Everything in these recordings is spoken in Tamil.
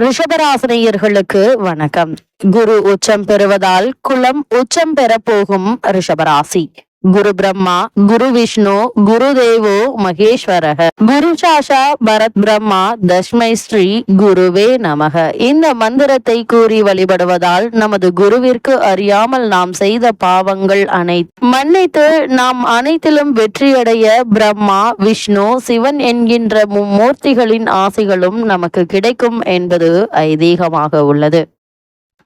ரிஷபராசினியர்களுக்கு வணக்கம். குரு உச்சம் பெறுவதால் குலம் உச்சம் பெற போகும் ரிஷபராசி. குரு பிரம்மா குரு விஷ்ணு குரு தேவோ மகேஸ்வரக. குரு சாஷா பரத் பிரம்மா தஷ்மை ஸ்ரீ குருவே நமக. இந்த மந்திரத்தை கூறி வழிபடுவதால் நமது குருவிற்கு அறியாமல் நாம் செய்த பாவங்கள் அனைத்து மன்னித்து நாம் அனைத்திலும் வெற்றியடைய பிரம்மா விஷ்ணு சிவன் என்கின்ற மும்மூர்த்திகளின் ஆசைகளும் நமக்கு கிடைக்கும் என்பது ஐதீகமாக உள்ளது.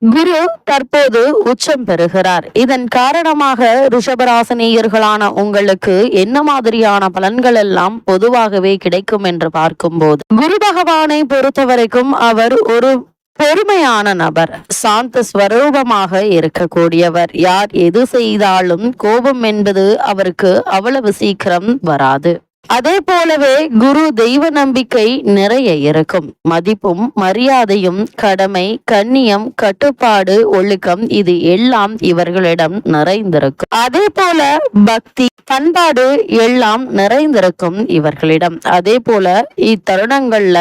குரு தற்போது உச்சம் பெறுகிறார். இதன் காரணமாக ரிஷபராசனியர்களான உங்களுக்கு என்ன மாதிரியான பலன்கள் எல்லாம் பொதுவாகவே கிடைக்கும் என்று பார்க்கும்போது குரு பகவானை பொறுத்தவரைக்கும் அவர் ஒரு பொறுமையான நபர். சாந்த ஸ்வரூபமாக இருக்கக்கூடியவர். யார் எது செய்தாலும் கோபம் என்பது அவருக்கு அவ்வளவு சீக்கிரம் வராது. அதே போலவே குரு தெய்வ நம்பிக்கை நிறைய இருக்கும். மதிப்பும் மரியாதையும் கடமை கண்ணியம் கட்டுப்பாடு ஒழுக்கம் இது எல்லாம் இவர்களிடம் நிறைந்திருக்கும். அதே போல பக்தி பண்பாடு எல்லாம் நிறைந்திருக்கும் இவர்களிடம். அதே போல இத்தருணங்கள்ல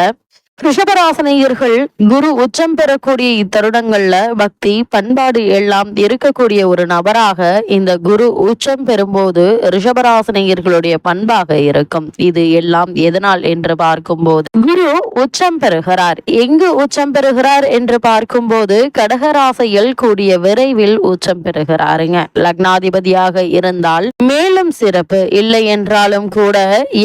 ரிஷபராசனையர்கள் குரு உச்சம் பெறக்கூடிய இத்தருணங்கள்ல பக்தி பண்பாடு எல்லாம் இருக்கக்கூடிய ஒரு நபராக இந்த குரு உச்சம் பெறும்போது ரிஷபராசனையர்களுடைய பண்பாக இருக்கும். இது எல்லாம் எதனால் என்று பார்க்கும்போது குரு உச்சம் பெறுகிறார். எங்கு உச்சம் பெறுகிறார் என்று பார்க்கும்போது கடகராசையில் கூடிய விரைவில் உச்சம் பெறுகிறாருங்க. லக்னாதிபதியாக இருந்தால் மேலும் சிறப்பு இல்லை என்றாலும் கூட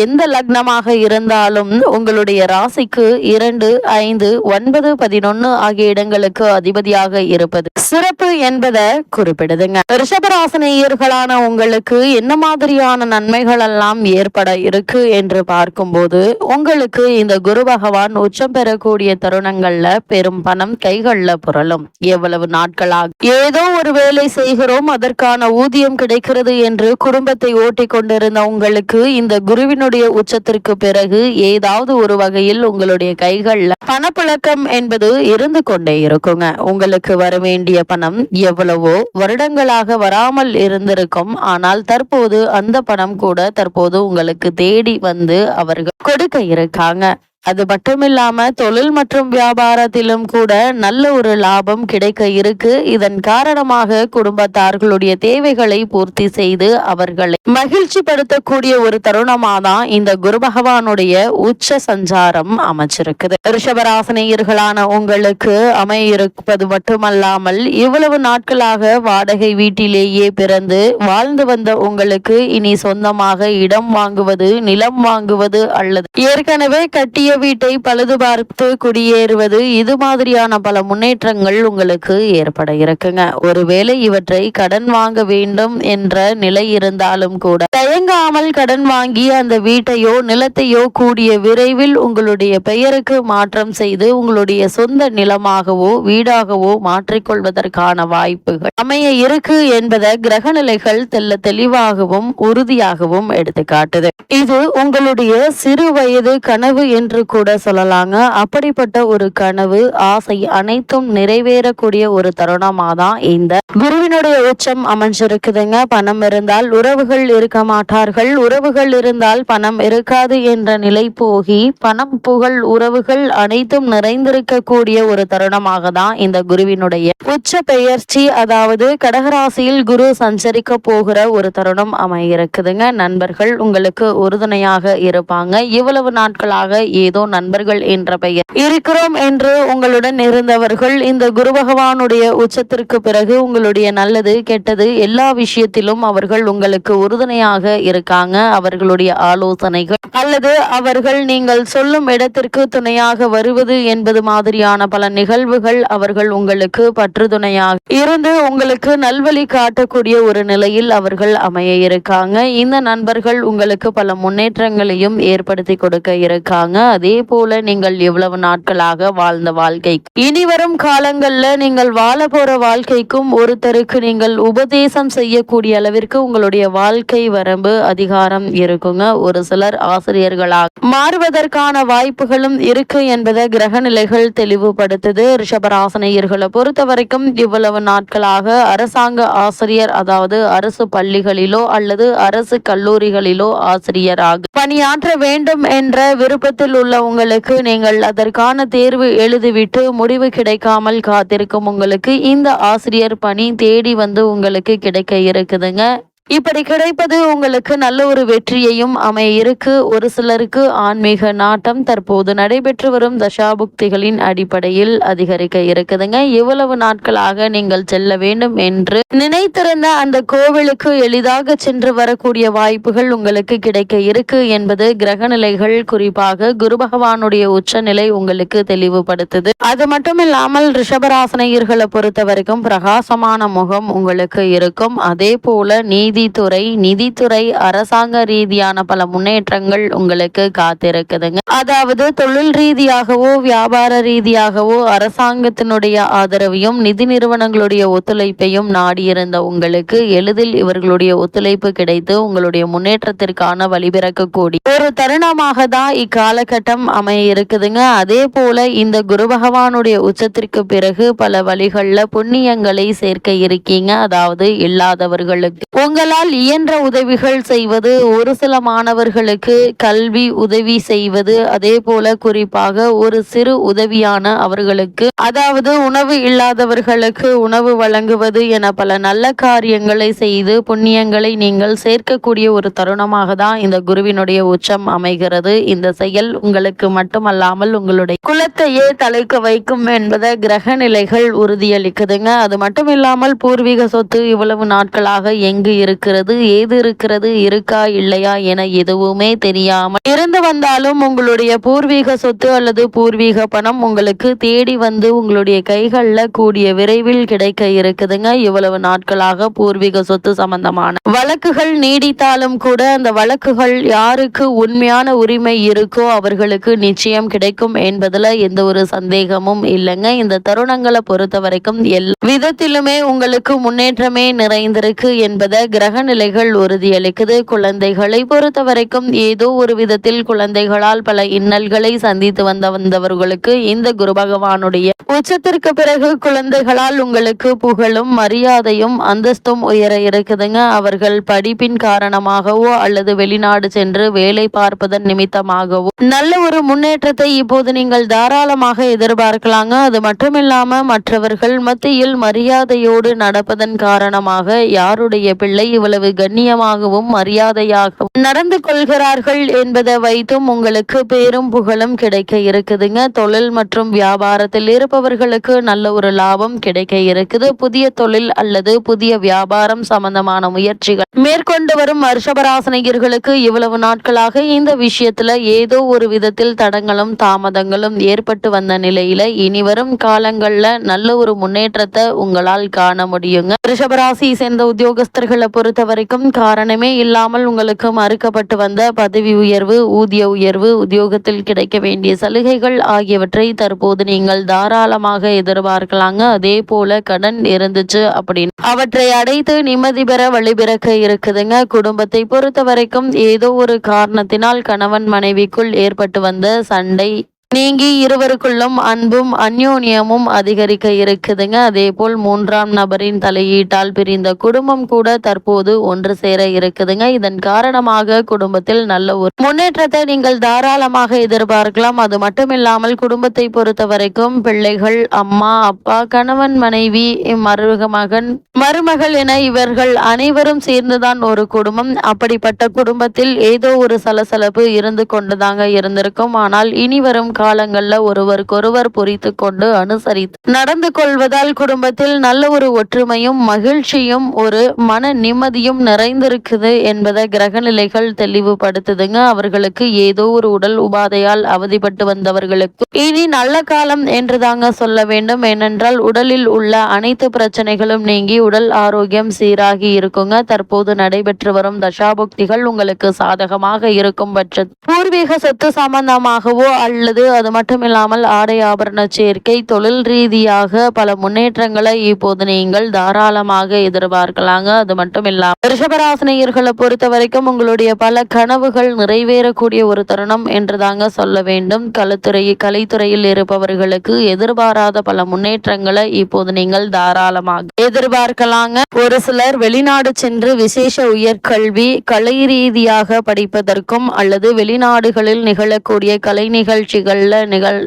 எந்த லக்னமாக இருந்தாலும் உங்களுடைய ராசிக்கு இரண்டு ஐந்து ஒன்பது பதினொன்னு ஆகிய இடங்களுக்கு அதிபதியாக இருப்பது. சிறப்பு என்பதை குறிப்பிடுதுங்க. ரிஷபராசனேயர்களான உங்களுக்கு என்ன மாதிரியான நன்மைகள் எல்லாம் ஏற்பட இருக்கு என்று பார்க்கும்போது உங்களுக்கு இந்த குரு பகவான் உச்சம் பெறக்கூடிய தருணங்கள்ல பெரும் பணம் கைகள்ல புரளும். எவ்வளவு நாட்களாக ஏதோ ஒரு வேலை செய்கிறோம் அதற்கான ஊதியம் கிடைக்கிறது என்று குடும்பத்தை ஓட்டி கொண்டிருந்த உங்களுக்கு இந்த குருவினுடைய உச்சத்திற்கு பிறகு ஏதாவது ஒரு வகையில் உங்களுடைய கை கைகள்ல. பணப்புழக்கம் என்பது இருந்து கொண்டே இருக்குங்க. உங்களுக்கு வர வேண்டிய பணம் எவ்வளவோ வருடங்களாக வராமல் இருந்திருக்கும். ஆனால் தற்போது அந்த பணம் கூட தற்போது உங்களுக்கு தேடி வந்து அவர்கள் கொடுக்க இருக்காங்க. அது மட்டுமில்லாம தொழில் மற்றும் வியாபாரத்திலும் கூட நல்ல ஒரு லாபம் கிடைக்க இருக்கு. இதன் காரணமாக குடும்பத்தார்களுடைய தேவைகளை பூர்த்தி செய்து அவர்களை மகிழ்ச்சி படுத்தக்கூடிய ஒரு தருணமா தான் இந்த குரு பகவானுடைய உச்ச சஞ்சாரம் அமைச்சிருக்குது ரிஷபராசனையர்களான உங்களுக்கு அமையிருப்பது மட்டுமல்லாமல் இவ்வளவு நாட்களாக வாடகை வீட்டிலேயே பிறந்து வாழ்ந்து வந்த உங்களுக்கு இனி சொந்தமாக இடம் வாங்குவது நிலம் வாங்குவது அல்லது ஏற்கனவே கட்டிய வீட்டை பழுது பார்த்து குடியேறுவது இது மாதிரியான பல முன்னேற்றங்கள் உங்களுக்கு ஏற்பட இருக்குங்க. ஒருவேளை இவற்றை கடன் வாங்க வேண்டும் என்ற நிலை இருந்தாலும் கூட தயங்காமல் கடன் வாங்கி அந்த வீட்டையோ நிலத்தையோ கூடிய விரைவில் உங்களுடைய பெயருக்கு மாற்றம் செய்து உங்களுடைய சொந்த நிலமாகவோ வீடாகவோ மாற்றிக்கொள்வதற்கான வாய்ப்புகள் அமைய இருக்கு என்பதை கிரகநிலைகள் தெல்ல தெளிவாகவும் உறுதியாகவும் எடுத்து காட்டுது இது உங்களுடைய சிறு வயது கனவு என்று கூட சொல்லலாங்க. அப்படிப்பட்ட ஒரு கனவு ஆசை அனைத்தும் நிறைவேறக்கூடிய ஒரு தருணமா தான் இந்த. குருவினுடைய உச்சம் அமைஞ்சிருக்குதுங்க. பணம் இருந்தால் உறவுகள் இருக்க மாட்டார்கள். உறவுகள் இருந்தால் பணம் இருக்காது என்ற நிலை போகி பணம் புகழ் உறவுகள் அனைத்தும் நிறைந்திருக்கக்கூடிய ஒரு தருணமாக தான் இந்த குருவினுடைய உச்ச பெயர்ச்சி. அதாவது கடகராசியில் குரு சஞ்சரிக்க போகிற ஒரு தருணம் அமையிருக்குதுங்க. நண்பர்கள் உங்களுக்கு உறுதுணையாக இருப்பாங்க. இவ்வளவு நாட்களாக ஏதோ நண்பர்கள் என்ற பெயர். இருக்கிறோம் என்று உங்களுடன் இருந்தவர்கள் இந்த குரு பகவானுடைய உச்சத்திற்கு பிறகு உங்களுடைய நல்லது கெட்டது எல்லா விஷயத்திலும் அவர்கள் உங்களுக்கு உறுதுணையாக இருக்காங்க. அவர்களுடைய ஆலோசனைகள் அல்லது அவர்கள் நீங்கள் சொல்லும் இடத்திற்கு துணையாக வருவது என்பது மாதிரியான பல நிகழ்வுகள் அவர்கள் உங்களுக்கு பற்றுதுணையாக இருந்து உங்களுக்கு நல்வழி காட்டக்கூடிய ஒரு நிலையில் அவர்கள் அமைய இருக்காங்க. இந்த நண்பர்கள் உங்களுக்கு பல முன்னேற்றங்களையும் ஏற்படுத்தி கொடுக்க இருக்காங்க. அது போல நீங்கள் எவ்வளவு நாட்களாக வாழ்ந்த வாழ்க்கை இனி வரும் காலங்கள்ல நீங்கள் வாழ போற வாழ்க்கைக்கும் ஒருத்தருக்கு நீங்கள் உபதேசம் செய்யக்கூடிய அளவிற்கு உங்களுடைய வாழ்க்கை வரம்பு அதிகாரம் இருக்குங்க. ஒரு சிலர் ஆசிரியர்களாக மாறுவதற்கான வாய்ப்புகளும் இருக்கு என்பதை கிரக நிலைகள் தெளிவுபடுத்துது. ரிஷபராசனையர்களை பொறுத்த வரைக்கும் இவ்வளவு நாட்களாக அரசாங்க ஆசிரியர் அதாவது அரசு பள்ளிகளிலோ அல்லது அரசு கல்லூரிகளிலோ ஆசிரியராக பணியாற்ற வேண்டும் என்ற விருப்பத்தில் உள்ள உங்களுக்கு நீங்கள் அதற்கான தேர்வு எழுதிவிட்டு முடிவு கிடைக்காமல் காத்திருக்கும் உங்களுக்கு இந்த ஆசிரியர் பணி தேடி வந்து உங்களுக்கு கிடைக்க இருக்குதுங்க. இப்படி கிடைப்பது உங்களுக்கு நல்ல ஒரு வெற்றியையும் அமைய இருக்கு ஒரு சிலருக்கு ஆன்மீக நாட்டம் தற்போது நடைபெற்று வரும் தசாபுக்திகளின் அடிப்படையில் அதிகரிக்க இருக்குதுங்க. இவ்வளவு நாட்களாக நீங்கள் செல்ல வேண்டும் என்று நினைத்திருந்த அந்த கோவிலுக்கு எளிதாக சென்று வரக்கூடிய வாய்ப்புகள் உங்களுக்கு கிடைக்க இருக்கு என்பது கிரகநிலைகள் குறிப்பாக குரு பகவானுடைய உச்சநிலை உங்களுக்கு தெளிவுபடுத்துது. அது மட்டும் இல்லாமல் ரிஷபராசனையர்களை பொறுத்த வரைக்கும் பிரகாசமான முகம் உங்களுக்கு இருக்கும். அதே போல நீதித்துறை நிதித்துறை அரசாங்க ரீதியான பல முன்னேற்றங்கள் உங்களுக்கு காத்திருக்குதுங்க. அதாவது தொழில் ரீதியாகவோ வியாபார ரீதியாகவோ அரசாங்கத்தினுடைய ஆதரவையும் நிதி நிறுவனங்களுடைய ஒத்துழைப்பையும் நாடியிருந்த உங்களுக்கு எளிதில் இவர்களுடைய ஒத்துழைப்பு கிடைத்து உங்களுடைய முன்னேற்றத்திற்கான வழிபிறக்கக்கூடிய ஒரு தருணமாக தான் இக்காலகட்டம் அமைய இருக்குதுங்க அதே போல இந்த குரு பகவானுடைய உச்சத்திற்கு பிறகு பல வழிகளில் புண்ணியங்களை சேர்க்க இருக்கீங்க. அதாவது இல்லாதவர்களுக்கு உங்களால் இயன்ற உதவிகள் செய்வது ஒரு சில மாணவர்களுக்கு கல்வி உதவி செய்வது அதே போல குறிப்பாக ஒரு சிறு உதவியான அவர்களுக்கு அதாவது உணவு இல்லாதவர்களுக்கு உணவு வழங்குவது என பல நல்ல காரியங்களை செய்து புண்ணியங்களை நீங்கள் சேர்க்கக்கூடிய ஒரு தருணமாக தான் இந்த குருவினுடைய உச்சம் அமைகிறது. இந்த செயல் உங்களுக்கு மட்டுமல்லாமல் உங்களுடைய குலத்தையே தலைக்க வைக்கும் என்பதை கிரக நிலைகள் உறுதியளிக்குதுங்க. அது மட்டும் இல்லாமல் பூர்வீக சொத்து இவ்வளவு நாட்களாக எங்கு இருக்கிறது ஏது இருக்கிறது இருக்கா இல்லையா என எதுவுமே தெரியாமல் இருந்து வந்தாலும் உங்களுடைய பூர்வீக சொத்து அல்லது பூர்வீக பணம் உங்களுக்கு தேடி வந்து உங்களுடைய கைகளில் கூடிய விரைவில் கிடைக்க இருக்குதுங்க. இவ்வளவு நாட்களாக பூர்வீக சொத்து சம்பந்தமான வழக்குகள் நீடித்தாலும் கூட அந்த வழக்குகள் யாருக்கு உண்மையான உரிமை இருக்கோ அவர்களுக்கு நிச்சயம் கிடைக்கும் என்பதுல எந்த ஒரு சந்தேகமும் இல்லைங்க. இந்த தருணங்களை பொறுத்த வரைக்கும் எல்லா விதத்திலுமே உங்களுக்கு முன்னேற்றமே நிறைந்திருக்கு என்பதை கிரக நிலைகள் உறுதியளிக்குது. குழந்தைகளை பொறுத்த வரைக்கும் ஏதோ ஒரு விதத்தில் குழந்தைகளால் பல இன்னல்களை சந்தித்து வந்த வந்தவர்களுக்கு இந்த குரு பகவானுடைய உச்சத்திற்கு பிறகு குழந்தைகளால் உங்களுக்கு புகழும் மரியாதையும் அந்தஸ்தும் உயர இருக்குதுங்க. அவர்கள் படிப்பின் காரணமாகவோ அல்லது வெளிநாடு சென்று வேலை பார்ப்பதன் நிமித்தமாகவோ நல்ல ஒரு முன்னேற்றத்தை இப்போது நீங்கள் தாராளமாக எதிர்பார்க்கலாங்க. அது மட்டுமில்லாம மற்றவர்கள் மத்தியில் மரியாதையோடு நடப்பதன் காரணமாக யாருடைய பிள்ளை இவ்வளவு கண்ணியமாகவும் மரியாதையாகவும் நடந்து கொள்கிறார்கள் என்பதை வைத்தும் உங்களுக்கு பேரும் புகழும் கிடைக்க இருக்குதுங்க. தொழில் மற்றும் வியாபாரத்தில் இருப்பவர்களுக்கு நல்ல ஒரு லாபம் கிடைக்க இருக்குது. புதிய தொழில் அல்லது புதிய வியாபாரம் சம்பந்தமான முயற்சிகள் மேற்கொண்டு வரும் வருஷபராசனிகர்களுக்கு இவ்வளவு நாட்களாக இந்த விஷயத்துல ஏதோ ஒரு விதத்தில் தடங்களும் தாமதங்களும் ஏற்பட்டு வந்த நிலையில இனி வரும் காலங்கள்ல நல்ல ஒரு முன்னேற்றத்தை உங்களால் காண முடியுங்க. ரிஷபராசி சேர்ந்த உத்தியோகஸ்தர்களை பொறுத்த வரைக்கும் காரணமே இல்லாமல் உங்களுக்கு மறுக்கப்பட்டு வந்த பதவி உயர்வு ஊதிய உயர்வு உத்தியோகத்தில் கிடைக்க வேண்டிய சலுகைகள் ஆகியவற்றை தற்போது நீங்கள் தாராளமாக எதிர்பார்க்கலாங்க. அதே போல கடன் இருந்துச்சு அப்படின்னு. அவற்றை அடைத்து நிம்மதி பெற வழிபிறக்க இருக்குதுங்க. குடும்பத்தை பொறுத்த வரைக்கும் ஏதோ ஒரு காரணத்தினால் கணவன் மனைவிக்குள் ஏற்பட்டு வந்த சண்டை நீங்கி இருவருக்குள்ளும் அன்பும் அந்யோன்யமும் அதிகரிக்க இருக்குதுங்க. அதே போல் மூன்றாம் நபரின் தலையீட்டால் பிரிந்த குடும்பம் கூட தற்போது ஒன்று சேர இருக்குதுங்க. இதன் காரணமாக குடும்பத்தில் நல்ல ஒரு முன்னேற்றத்தை நீங்கள் தாராளமாக எதிர்பார்க்கலாம். அது மட்டுமில்லாமல் குடும்பத்தை பொறுத்த வரைக்கும் பிள்ளைகள் அம்மா அப்பா கணவன் மனைவி மருக மகன் மருமகள் என இவர்கள் அனைவரும் சேர்ந்துதான் ஒரு குடும்பம். அப்படிப்பட்ட குடும்பத்தில் ஏதோ ஒரு சலசலப்பு இருந்து கொண்டுதாங்க இருந்திருக்கும். ஆனால் இனி வரும் காலங்கள்ல ஒருவருக்கொருவர் புரித்து கொண்டு அனுசரித்து நடந்து கொள்வதால் குடும்பத்தில் நல்ல ஒரு ஒற்றுமையும் மகிழ்ச்சியும் ஒரு மன நிம்மதியும் நிறைந்திருக்குது என்பதை கிரகநிலைகள் தெளிவுபடுத்துதுங்க. அவர்களுக்கு ஏதோ ஒரு உடல் உபாதையால் அவதிப்பட்டு வந்தவர்களுக்கு இனி நல்ல காலம் என்று தாங்க சொல்ல வேண்டும். ஏனென்றால் உடலில் உள்ள அனைத்து பிரச்சனைகளும் நீங்கி உடல் ஆரோக்கியம் சீராகி இருக்குங்க. தற்போது நடைபெற்று வரும் தசாபுக்திகள் உங்களுக்கு சாதகமாக இருக்கும் பட்ச பூர்வீக சொத்து சம்பந்தமாகவோ அல்லது அது மட்டும் இல்லாமல் ஆடை ஆபரண சேர்க்கை தொழில் ரீதியாக பல முன்னேற்றங்களை இப்போது நீங்கள் தாராளமாக எதிர்பார்க்கலாங்க. அது மட்டும் இல்லாமல் ரிஷபராசினியர்களை பொறுத்த வரைக்கும் உங்களுடைய பல கனவுகள் நிறைவேறக்கூடிய ஒரு தருணம் என்று தாங்க சொல்ல வேண்டும். கலைத்துறை கலைத்துறையில் இருப்பவர்களுக்கு எதிர்பாராத பல முன்னேற்றங்களை இப்போது நீங்கள் தாராளமாக எதிர்பார்க்கலாங்க. ஒரு சிலர் வெளிநாடு சென்று விசேஷ உயர்கல்வி கலை ரீதியாக படிப்பதற்கும் அல்லது வெளிநாடுகளில் நிகழக்கூடிய கலை நிகழ்ச்சிகள் நிகழ்ச்சிகள்ல நிகழ்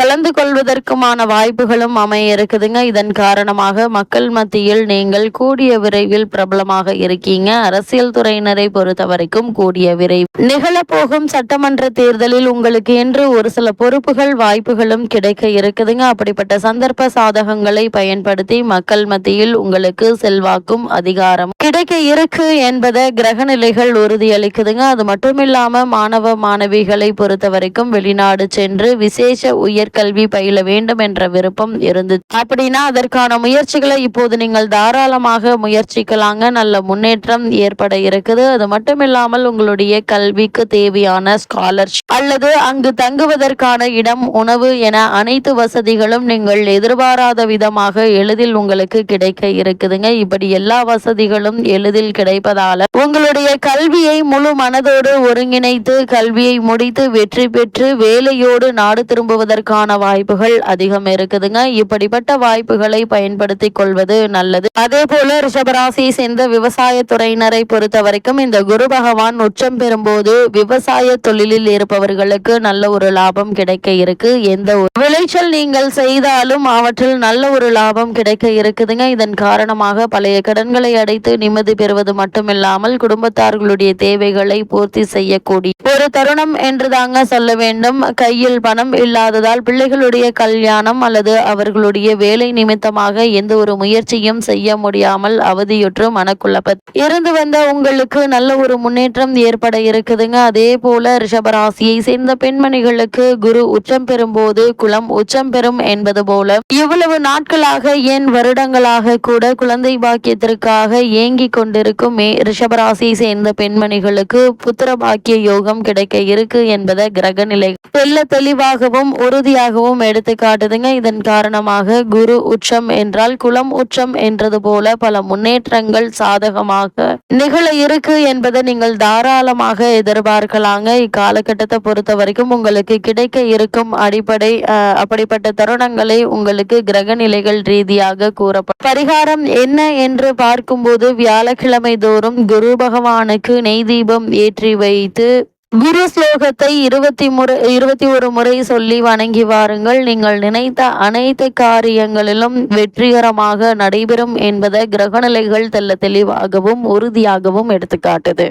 கலந்து கொள்வதற்குமான வாய்ப்புகளும் அமைய இருக்குதுங்க இதன் காரணமாக மக்கள் மத்தியில் நீங்கள் கூடிய விரைவில் பிரபலமாக இருக்கீங்க. அரசியல் துறையினரை பொறுத்த வரைக்கும் கூடிய விரைவில். நிகழப்போகும் சட்டமன்ற தேர்தலில் உங்களுக்கு என்று ஒரு சில பொறுப்புகள் வாய்ப்புகளும் கிடைக்க இருக்குதுங்க. அப்படிப்பட்ட சந்தர்ப்ப சாதகங்களை பயன்படுத்தி மக்கள் மத்தியில் உங்களுக்கு செல்வாக்கும் அதிகாரம் கிடைக்க இருக்கு என்பதை கிரக நிலைகள் உறுதியளிக்குதுங்க. அது மட்டும் இல்லாம மாணவ மாணவிகளை பொறுத்த வரைக்கும் வெளிநாடு சென்று விசேஷ உயர் உயர்கல்வி பயில வேண்டும் என்ற விருப்பம் இருந்தது. அப்படின்னா அதற்கான முயற்சிகளை இப்போது நீங்கள் தாராளமாக முயற்சிக்கலாங்க. நல்ல முன்னேற்றம் ஏற்பட இருக்குது. அது மட்டும் இல்லாமல் உங்களுடைய கல்விக்கு தேவையான ஸ்காலர்ஷிப் அல்லது அங்கு தங்குவதற்கான இடம் உணவு என அனைத்து வசதிகளும் நீங்கள் எதிர்பாராத விதமாக எளிதில் உங்களுக்கு கிடைக்க இருக்குதுங்க. இப்படி எல்லா வசதிகளும் எளிதில் கிடைப்பதால உங்களுடைய கல்வியை முழு மனதோடு ஒருங்கிணைத்து கல்வியை முடித்து வெற்றி பெற்று வேலையோடு நாடு திரும்புவதற்கான வாய்ப்புகள் அதிகம் இருக்குதுங்க. இப்படிப்பட்ட வாய்ப்புகளை பயன்படுத்தி கொள்வது நல்லது. அதே போல ரிஷபராசியை சேர்ந்த விவசாய துறையினரை பொறுத்த வரைக்கும் இந்த குரு பகவான் உச்சம் பெறும்போது விவசாய தொழிலில் இருப்பவர்களுக்கு நல்ல ஒரு லாபம் கிடைக்க இருக்கு. எந்த ஒரு விளைச்சல் நீங்கள் செய்தாலும் அவற்றில் நல்ல ஒரு லாபம் கிடைக்க இருக்குதுங்க. இதன் காரணமாக பழைய கடன்களை அடைத்து நிம்மதி பெறுவது மட்டுமில்லாமல் குடும்பத்தார்களுடைய தேவைகளை பூர்த்தி செய்யக்கூடிய ஒரு தருணம் என்று தாங்க சொல்ல வேண்டும். கையில் பணம் இல்லாததால் பிள்ளைகளுடைய கல்யாணம் அல்லது அவர்களுடைய வேலை நிமித்தமாக எந்த ஒரு முயற்சியும் செய்ய முடியாமல் அவதியுற்று மனக்குழப்பத் இருந்து வந்த உங்களுக்கு நல்ல ஒரு முன்னேற்றம் ஏற்பட இருக்குதுங்க. அதே போல ரிஷபராசியை சேர்ந்த பெண்மணிகளுக்கு குரு உச்சம் பெறும்போது குளம் உச்சம் பெறும் என்பது போல இவ்வளவு நாட்களாக ஏன் வருடங்களாக கூட குழந்தை பாக்கியத்திற்காக ஏங்கிக் கொண்டிருக்கும் ரிஷபராசியை சேர்ந்த பெண்மணிகளுக்கு புத்திர பாக்கிய யோகம் கிடைக்க இருக்கு என்பதை கிரக நிலை தெல்ல தெளிவாகவும் உறுதியாக உறுதியாகவும் எடுத்து காட்டுதுங்க. இதன் காரணமாக குரு உச்சம் என்றால் குலம் உச்சம் என்றது போல பல முன்னேற்றங்கள் சாதகமாக நிகழ இருக்கு என்பதை நீங்கள் தாராளமாக எதிர்பார்க்கலாங்க. இக்காலகட்டத்தை பொறுத்த வரைக்கும் உங்களுக்கு கிடைக்க இருக்கும் அடிப்படை அஹ், அப்படிப்பட்ட தருணங்களை உங்களுக்கு கிரக நிலைகள் ரீதியாக கூறப்படும் பரிகாரம் என்ன என்று பார்க்கும்போது வியாழக்கிழமை தோறும் குரு பகவானுக்கு நெய் தீபம் ஏற்றி வைத்து குரு ஸ்லோகத்தை இருபத்தி முறை இருபத்தி ஒரு முறை சொல்லி வணங்கி வாருங்கள். நீங்கள் நினைத்த அனைத்து காரியங்களிலும் வெற்றிகரமாக நடைபெறும் என்பதை கிரகநிலைகள் தெல்ல தெளிவாகவும் உறுதியாகவும் எடுத்துக்காட்டுது.